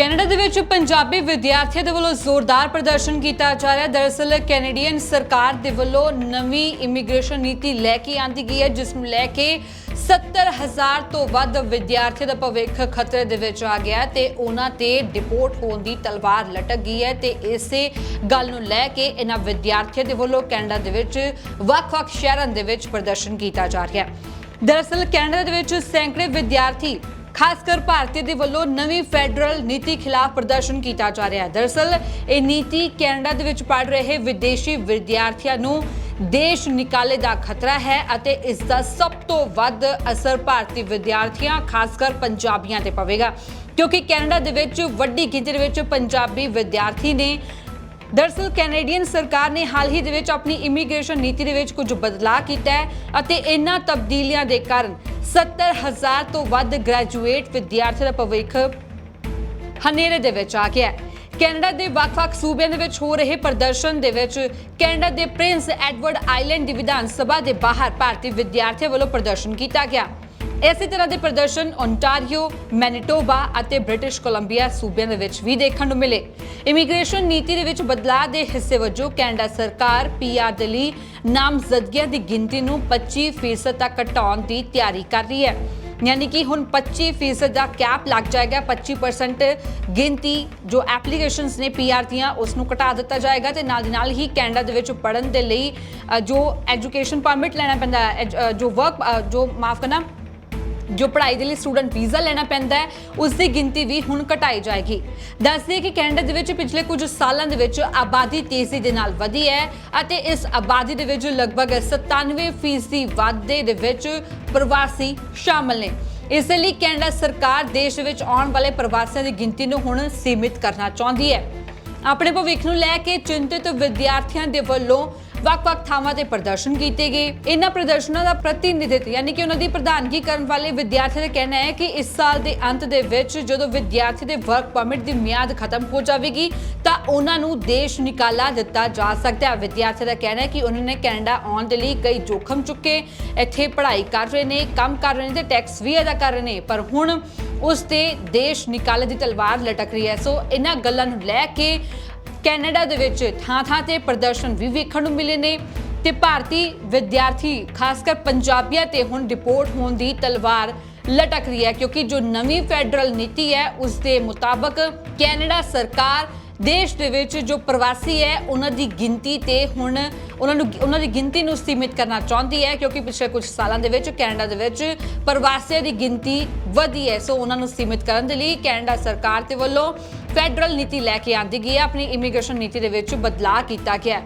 Canada ਦੇ ਵਿੱਚ ਪੰਜਾਬੀ ਵਿਦਿਆਰਥੀਆਂ ਦੇ ਵੱਲੋਂ ਜ਼ੋਰਦਾਰ ਪ੍ਰਦਰਸ਼ਨ ਕੀਤਾ ਜਾ ਰਿਹਾ। ਹੈ ਦਰਅਸਲ ਕੈਨੇਡੀਅਨ ਸਰਕਾਰ ਦੇ ਵੱਲੋਂ ਨਵੀਂ ਇਮੀਗ੍ਰੇਸ਼ਨ ਨੀਤੀ ਲੈ ਕੇ ਆਂਦੀ ਗਈ ਹੈ, ਜਿਸ ਨੂੰ ਲੈ ਕੇ 70000 ਤੋਂ ਵੱਧ ਵਿਦਿਆਰਥੀਆਂ ਦਾ ਭਵਿੱਖ ਖਤਰੇ ਦੇ ਵਿੱਚ ਆ ਗਿਆ ਹੈ ਤੇ ਉਹਨਾਂ ਤੇ ਡਿਪੋਰਟ ਹੋਣ ਦੀ ਤਲਵਾਰ ਲਟਕ ਗਈ ਹੈ ਤੇ ਇਸੇ ਗੱਲ ਨੂੰ ਲੈ ਕੇ ਇਹਨਾਂ ਵਿਦਿਆਰਥੀਆਂ ਦੇ ਵੱਲੋਂ ਕੈਨੇਡਾ ਦੇ ਵਿੱਚ ਵੱਖ-ਵੱਖ ਸ਼ਹਿਰਾਂ ਦੇ ਵਿੱਚ ਪ੍ਰਦਰਸ਼ਨ ਕੀਤਾ ਜਾ ਰਿਹਾ ਹੈ। ਦਰਅਸਲ ਕੈਨੇਡਾ ਦੇ ਵਿੱਚ ਸੈਂਕੜੇ ਵਿਦਿਆਰਥੀ ਖਾਸ ਕਰ ਭਾਰਤੀ ਦੇ ਵੱਲੋਂ ਨਵੀਂ ਫੈਡਰਲ ਨੀਤੀ ਖਿਲਾਫ ਪ੍ਰਦਰਸ਼ਨ ਕੀਤਾ ਜਾ ਰਿਹਾ ਹੈ। ਦਰਅਸਲ ਇਹ ਨੀਤੀ ਕੈਨੇਡਾ ਦੇ ਵਿੱਚ ਪੜ ਰਹੇ ਵਿਦੇਸ਼ੀ ਵਿਦਿਆਰਥੀਆਂ ਨੂੰ ਦੇਸ਼ ਨਿਕਾਲੇ ਦਾ ਖਤਰਾ ਹੈ ਅਤੇ ਇਸ ਦਾ ਸਭ ਤੋਂ ਵੱਧ ਅਸਰ ਭਾਰਤੀ ਵਿਦਿਆਰਥੀਆਂ ਖਾਸ ਕਰ ਪੰਜਾਬੀਆਂ ਤੇ ਪਵੇਗਾ। ਕਿਉਂਕਿ ਕੈਨੇਡਾ ਦੇ ਵਿੱਚ ਵੱਡੀ ਗਿਣਤੀ ਦੇ ਵਿੱਚ ਪੰਜਾਬੀ ਵਿਦਿਆਰਥੀ ਨੇ ਦਰਅਸਲ ਕੈਨੇਡੀਅਨ ਸਰਕਾਰ ਨੇ ਹਾਲ ਹੀ ਦੇ ਵਿੱਚ ਆਪਣੀ ਇਮੀਗ੍ਰੇਸ਼ਨ ਨੀਤੀ ਦੇ ਵਿੱਚ ਕੁਝ ਬਦਲਾਅ ਕੀਤਾ ਹੈ ਅਤੇ ਇਹਨਾਂ ਤਬਦੀਲੀਆਂ ਦੇ ਕਾਰਨ 70000 ਤੋਂ ਵੱਧ ਗ੍ਰੈਜੂਏਟ ਵਿਦਿਆਰਥੀਆਂ ਦਾ ਭਵਿੱਖ ਹਨੇਰੇ ਦੇ ਵਿੱਚ ਆ ਗਿਆ ਹੈ। ਕੈਨੇਡਾ ਦੇ ਵੱਖ-ਵੱਖ ਸੂਬਿਆਂ ਦੇ ਵਿੱਚ ਹੋ ਰਹੇ ਪ੍ਰਦਰਸ਼ਨ ਦੇ ਵਿੱਚ ਕੈਨੇਡਾ ਦੇ ਪ੍ਰਿੰਸ ਐਡਵਰਡ ਆਈਲੈਂਡ ਦੀ ਵਿਧਾਨ ਸਭਾ ਦੇ ਬਾਹਰ ਭਾਰਤੀ ਵਿਦਿਆਰਥੀਆਂ ਵੱਲੋਂ ਪ੍ਰਦਰਸ਼ਨ ਕੀਤਾ ਗਿਆ। ਇਸੇ ਤਰ੍ਹਾਂ ਦੇ ਪ੍ਰਦਰਸ਼ਨ ਓਨਟਾਰੀਓ, ਮੈਨੀਟੋਬਾ ਅਤੇ ਬ੍ਰਿਟਿਸ਼ ਕੋਲੰਬੀਆ ਸੂਬਿਆਂ ਦੇ ਵਿੱਚ ਵੀ ਦੇਖਣ ਨੂੰ ਮਿਲੇ। ਇਮੀਗ੍ਰੇਸ਼ਨ ਨੀਤੀ ਦੇ ਵਿੱਚ ਬਦਲਾਅ ਦੇ ਹਿੱਸੇ ਵਜੋਂ ਕੈਨੇਡਾ ਸਰਕਾਰ ਪੀਆਰ ਦੇ ਲਈ ਨਾਮਜ਼ਦਗੀਆਂ ਦੀ ਗਿਣਤੀ ਨੂੰ 25% ਤੱਕ ਘਟਾਉਣ ਦੀ ਤਿਆਰੀ ਕਰ ਰਹੀ ਹੈ। ਯਾਨੀ ਕਿ ਹੁਣ 25% ਦਾ ਕੈਪ ਲੱਗ ਜਾਏਗਾ 25% ਗਿਣਤੀ ਜੋ ਐਪਲੀਕੇਸ਼ਨਸ ਨੇ ਪੀਆਰ ਦੀਆਂ ਉਸ ਨੂੰ ਘਟਾ ਦਿੱਤਾ ਜਾਏਗਾ ਤੇ ਨਾਲ ਦੀ ਨਾਲ ਹੀ ਕੈਨੇਡਾ ਦੇ ਵਿੱਚ ਪੜਨ ਦੇ ਲਈ ਜੋ ਐਜੂਕੇਸ਼ਨ ਪਰਮਿਟ ਲੈਣਾ ਪੈਂਦਾ ਐਜ- ਜੋ ਵਰਕ ਜੋ, ਮਾਫ ਕਰਨਾ ਜੋ ਪੜ੍ਹਾਈ ਦੇ ਲਈ ਸਟੂਡੈਂਟ ਵੀਜ਼ਾ ਲੈਣਾ ਪੈਂਦਾ ਹੈ, ਉਸ ਦੀ ਗਿਣਤੀ ਵੀ ਹੁਣ ਘਟਾਈ ਜਾਏਗੀ। ਦੱਸਦੇ ਕਿ ਕੈਨੇਡਾ ਦੇ ਵਿੱਚ ਪਿਛਲੇ ਕੁਝ ਸਾਲਾਂ ਦੇ ਵਿੱਚ ਆਬਾਦੀ ਤੇਜ਼ੀ ਦੇ ਨਾਲ ਵਧੀ ਹੈ ਅਤੇ ਇਸ ਆਬਾਦੀ ਦੇ ਵਿੱਚ ਲਗਭਗ 97% ਵਾਧੇ ਦੇ ਵਿੱਚ ਪ੍ਰਵਾਸੀ ਸ਼ਾਮਲ ਨੇ। ਇਸ ਲਈ ਕੈਨੇਡਾ ਸਰਕਾਰ ਦੇਸ਼ ਵਿੱਚ ਆਉਣ ਵਾਲੇ ਪ੍ਰਵਾਸੀਆਂ ਦੀ ਗਿਣਤੀ ਨੂੰ ਹੁਣ ਸੀਮਿਤ ਕਰਨਾ ਚਾਹੁੰਦੀ ਹੈ। ਆਪਣੇ ਭਵਿੱਖ ਨੂੰ ਲੈ ਕੇ ਚਿੰਤਿਤ ਵਿਦਿਆਰਥੀਆਂ ਦੇ ਵੱਲੋਂ ਵੱਖ-ਵੱਖ ਥਾਵਾਂ ਤੇ ਪ੍ਰਦਰਸ਼ਨ ਕੀਤੇ ਗਏ। ਇਹਨਾਂ ਪ੍ਰਦਰਸ਼ਨਾਂ ਦਾ ਪ੍ਰਤੀਨਿਧਿਤ ਯਾਨੀ ਕਿ ਉਹਨਾਂ ਦੀ ਪ੍ਰਧਾਨਗੀ ਕਰਨ ਵਾਲੇ ਵਿਦਿਆਰਥੀਆਂ ਦਾ ਕਹਿਣਾ ਹੈ ਕਿ ਇਸ ਸਾਲ ਦੇ ਅੰਤ ਦੇ ਵਿੱਚ ਜਦੋਂ ਵਿਦਿਆਰਥੀ ਦੇ ਵਰਕ ਪਰਮਿਟ ਦੀ ਮਿਆਦ ਖਤਮ ਹੋ ਜਾਵੇਗੀ, ਤਾਂ ਉਹਨਾਂ ਨੂੰ ਦੇਸ਼ ਨਿਕਾਲਾ ਦਿੱਤਾ ਜਾ ਸਕਦਾ ਹੈ। ਵਿਦਿਆਰਥੀ ਦਾ ਕਹਿਣਾ ਹੈ ਕਿ ਉਹਨਾਂ ਨੇ ਕੈਨੇਡਾ ਆਉਣ ਦੇ ਲਈ ਕਈ ਜੋਖਮ ਚੁੱਕੇ, ਇੱਥੇ ਪੜ੍ਹਾਈ ਕਰ ਰਹੇ ਨੇ, ਕੰਮ ਕਰ ਰਹੇ ਨੇ ਤੇ ਟੈਕਸ ਵੀ ਅਦਾ ਕਰ ਰਹੇ ਨੇ, ਪਰ ਹੁਣ ਉਸ ਤੇ ਦੇਸ਼ ਨਿਕਾਲੇ ਦੀ ਤਲਵਾਰ ਲਟਕ ਰਹੀ ਹੈ। ਸੋ ਇਹਨਾਂ ਗੱਲਾਂ ਨੂੰ ਲੈ ਕੇ ਕੈਨੇਡਾ ਦੇ ਵਿੱਚ ਥਾਂ-ਥਾਂ ਤੇ ਪ੍ਰਦਰਸ਼ਨ ਵੀ ਵੇਖਣ ਨੂੰ ਮਿਲੇ ਨੇ ਤੇ ਭਾਰਤੀ ਵਿਦਿਆਰਥੀ, ਖਾਸ ਕਰ ਪੰਜਾਬੀਆਂ ਤੇ ਹੁਣ ਰਿਪੋਰਟ ਹੋਣ ਦੀ ਤਲਵਾਰ ਲਟਕ ਰਹੀ ਹੈ ਕਿਉਂਕਿ ਜੋ ਨਵੀਂ ਫੈਡਰਲ ਨੀਤੀ ਹੈ, ਉਸ ਦੇ ਮੁਤਾਬਕ ਕੈਨੇਡਾ ਸਰਕਾਰ ਦੇਸ਼ ਦੇ ਵਿੱਚ ਜੋ ਪ੍ਰਵਾਸੀ ਹੈ, ਉਹਨਾਂ ਦੀ ਗਿਣਤੀ ਤੇ ਹੁਣ ਉਹਨਾਂ ਨੂੰ ਉਹਨਾਂ ਦੀ ਗਿਣਤੀ ਨੂੰ ਸੀਮਿਤ ਕਰਨਾ ਚਾਹੁੰਦੀ ਹੈ, ਕਿਉਂਕਿ ਪਿਛਲੇ ਕੁਝ ਸਾਲਾਂ ਦੇ ਵਿੱਚ ਕੈਨੇਡਾ ਦੇ ਵਿੱਚ ਪ੍ਰਵਾਸੀਆਂ ਦੀ ਗਿਣਤੀ ਵਧੀ ਹੈ। ਸੋ ਉਹਨਾਂ ਨੂੰ ਸੀਮਿਤ ਕਰਨ ਦੇ ਲਈ ਕੈਨੇਡਾ ਸਰਕਾਰ ਦੇ ਵੱਲੋਂ ਫੈਡਰਲ ਨੀਤੀ ਲੈ ਕੇ ਆਂਦੀ ਗਈ ਹੈ, ਆਪਣੀ ਇਮੀਗ੍ਰੇਸ਼ਨ ਨੀਤੀ ਦੇ ਵਿੱਚ ਬਦਲਾਅ ਕੀਤਾ ਗਿਆ